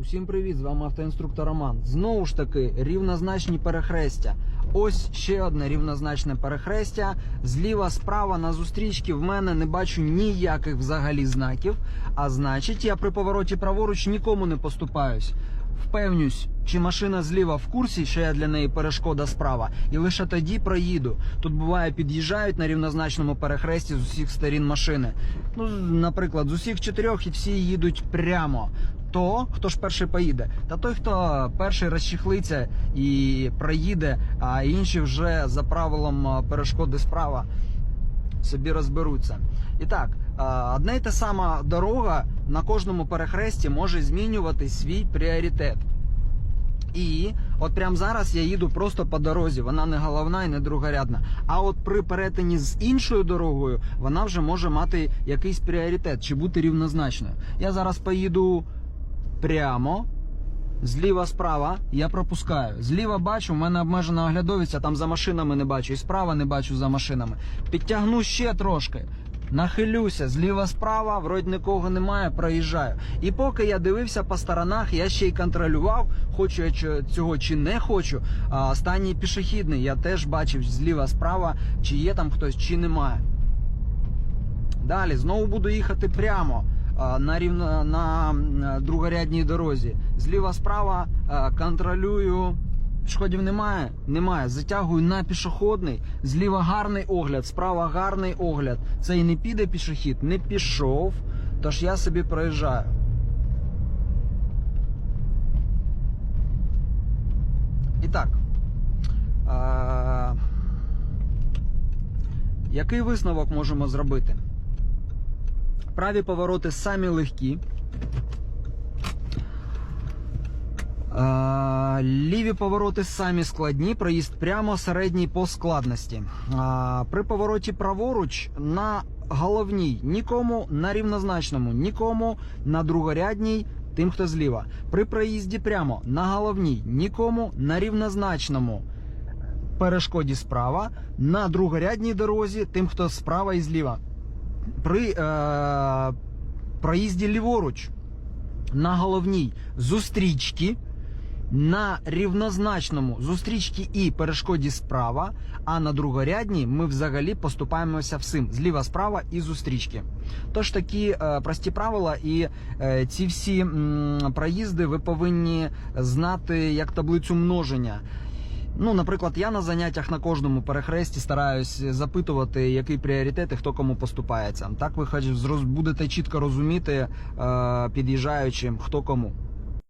Усім привіт! З вами автоінструктор Роман. Знову ж таки, рівнозначні перехрестя. Ось ще одне рівнозначне перехрестя. Зліва, справа на зустрічці в мене не бачу ніяких взагалі знаків. А значить, я при повороті праворуч нікому не поступаюсь. Впевнюсь, чи машина зліва в курсі, що я для неї перешкода справа, і лише тоді проїду. Тут буває під'їжджають на рівнозначному перехресті з усіх сторін машини. Ну, наприклад, з усіх чотирьох і всі їдуть прямо. То хто ж перший поїде? Та той, хто перший розчехлиться і проїде, а інші вже за правилом перешкоди справа собі розберуться. І так, одна й та сама дорога на кожному перехресті може змінювати свій пріоритет. І от прямо зараз я їду просто по дорозі, вона не головна і не другорядна. А от при перетині з іншою дорогою вона вже може мати якийсь пріоритет чи бути рівнозначною. Я зараз поїду прямо. Зліва справа я пропускаю. Зліва бачу, в мене обмежена оглядовість, а там за машинами не бачу. І справа не бачу за машинами. Підтягну ще трошки. Нахилюся, зліва справа, вроді нікого немає, проїжджаю. І поки я дивився по сторонах, я ще й контролював, хочу я цього чи не хочу. А останній пішохідний я теж бачив зліва справа, чи є там хтось, чи немає. Далі знову буду їхати прямо на рівно на другорядній дорозі. Зліва справа контролюю. Пішоходів немає? Немає. Затягую на пішохідний. Зліва гарний огляд, справа гарний огляд. Цей не піде пішохід, не пішов. Тож я собі проїжджаю. І так. А, який висновок можемо зробити? Праві повороти самі легкі. Ліві повороти самі складні, проїзд прямо середній по складності. При повороті праворуч на головній нікому на рівнозначному, нікому на другорядній, тим, хто зліва. При проїзді прямо на головній, нікому на рівнозначному перешкоді справа, на другорядній дорозі, тим, хто справа і зліва. При е, проїзді ліворуч на головній зустрічці, на рівнозначному зустрічці і перешкоді справа, а на другорядній ми взагалі поступаємося всім зліва справа і зустрічки. Тож такі е, прості правила, і е, ці всі м, проїзди ви повинні знати як таблицю множення. Ну, наприклад, я на заняттях на кожному перехресті стараюсь запитувати, який пріоритет і хто кому поступається. Так ви хоч будете чітко розуміти, е, під'їжджаючи, хто кому.